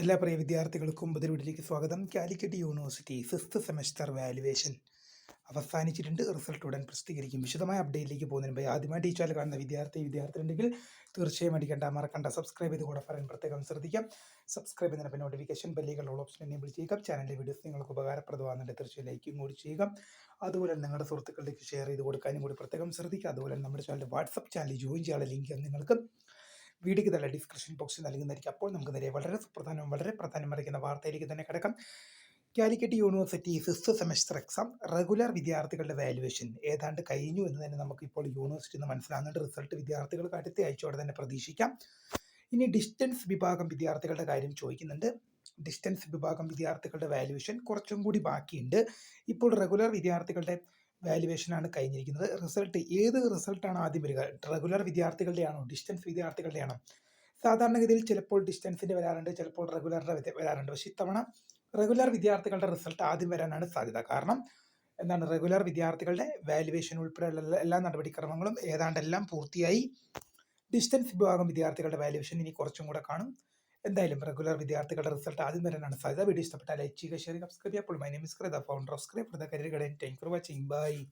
എല്ലാ പ്രിയ വിദ്യാർത്ഥികൾക്കും പുതിയ സ്വാഗതം. Calicut university fifth semester valuation അവസാനിച്ചിട്ടുണ്ട്. Result ഉടൻ പ്രസിദ്ധീകരിക്കും. വിശദമായ അപ്ഡേറ്റിലേക്ക് പോകുന്നതിന് മുമ്പ് ആദ്യമായിട്ട് ഈ ചാനൽ കാണുന്ന വിദ്യാർത്ഥി വിദ്യാർത്ഥി ഉണ്ടെങ്കിൽ തീർച്ചയായും അടിക്കേണ്ട മറക്കണ്ട. സബ്സ്ക്രൈബ് ചെയ്ത് കൂടെ പറയാൻ പ്രത്യേകം ശ്രദ്ധിക്കാം. സബ്സ്ക്രൈബ് ചെയ്യുന്നതിന് നോട്ടിഫിക്കേഷൻ ബെല്ലുകൾ ഓൾ ഓപ്ഷൻ എനേബിൾ ചെയ്യുക. ചാനലിലെ വീഡിയോസ് നിങ്ങൾക്ക് ഉപകാരപ്രദമാകുന്നുണ്ട്. തീർച്ചയായും ലൈക്കും കൂടി ചെയ്യുക. അതുപോലെ നിങ്ങളുടെ സുഹൃത്തുക്കളിലേക്ക് ഷെയർ ചെയ്ത് കൊടുക്കാനും കൂടി പ്രത്യേകം ശ്രദ്ധിക്കുക. അതുപോലെ നമ്മുടെ ചാനലിന്റെ വാട്സപ്പ് ചാനൽ ജോയിൻ ചെയ്യാനുള്ള ലിങ്ക് നിങ്ങൾക്ക് വീഡിയോയ്ക്ക് തന്നെ ഡിസ്ക്രിപ്ഷൻ ബോക്സിൽ നൽകുന്നതായിരിക്കും. അപ്പോൾ നമുക്ക് നേരെ വളരെ സുപ്രധാനവും വളരെ പ്രാധാന്യമറിയിക്കുന്ന വാർത്തയിലേക്ക് തന്നെ കിടക്കാം. Calicut university fifth semester exam regular വിദ്യാർത്ഥികളുടെ വാല്യുവേഷൻ ഏതാണ്ട് കഴിഞ്ഞു എന്ന് തന്നെ നമുക്ക് ഇപ്പോൾ യൂണിവേഴ്സിറ്റി നിന്ന് മനസ്സിലാകുന്നുണ്ട്. റിസൾട്ട് വിദ്യാർത്ഥികൾക്ക് അടുത്ത ആഴ്ചയോടെ തന്നെ പ്രതീക്ഷിക്കാം. ഇനി ഡിസ്റ്റൻസ് വിഭാഗം വിദ്യാർത്ഥികളുടെ കാര്യം ചോദിക്കുന്നുണ്ട്. ഡിസ്റ്റൻസ് വിഭാഗം വിദ്യാർത്ഥികളുടെ വാല്യുവേഷൻ കുറച്ചും കൂടി ബാക്കിയുണ്ട്. ഇപ്പോൾ റെഗുലർ വിദ്യാർത്ഥികളുടെ വാല്യുവേഷനാണ് കഴിഞ്ഞിരിക്കുന്നത്. റിസൾട്ട് ഏത് റിസൾട്ടാണ് ആദ്യം വരിക? റെഗുലർ വിദ്യാർത്ഥികളുടെയാണോ ഡിസ്റ്റൻസ് വിദ്യാർത്ഥികളുടെയാണോ? സാധാരണഗതിയിൽ ചിലപ്പോൾ ഡിസ്റ്റൻസിന്റെ വരാറുണ്ട് ചിലപ്പോൾ റെഗുലറിന്റെ വരാറുണ്ട്. പക്ഷേ ഇത്തവണ റെഗുലർ വിദ്യാർത്ഥികളുടെ റിസൾട്ട് ആദ്യം വരാനാണ് സാധ്യത. കാരണം എന്താണ്? റെഗുലർ വിദ്യാർത്ഥികളുടെ വാല്യുവേഷൻ ഉൾപ്പെടെയുള്ള എല്ലാ- നടപടിക്രമങ്ങളും ഏതാണ്ടെല്ലാം പൂർത്തിയായി. ഡിസ്റ്റൻസ് വിഭാഗം വിദ്യാർത്ഥികളുടെ വാല്യുവേഷൻ ഇനി കുറച്ചും കൂടെ കാണും. എന്തായാലും റെഗുലർ വിദ്യാർത്ഥികളുടെ റിസൾട്ട് ആദ്യം തന്നെയാണ് സാധ്യത. വീഡിയോ ഇഷ്ടപ്പെട്ടാൽ ലൈക്ക് ചെയ്യുക ഷെയർ സബ്സ്ക്രൈബ് ചെയ്യുക. My name is the founder of scribe the career guidance thank for watching bye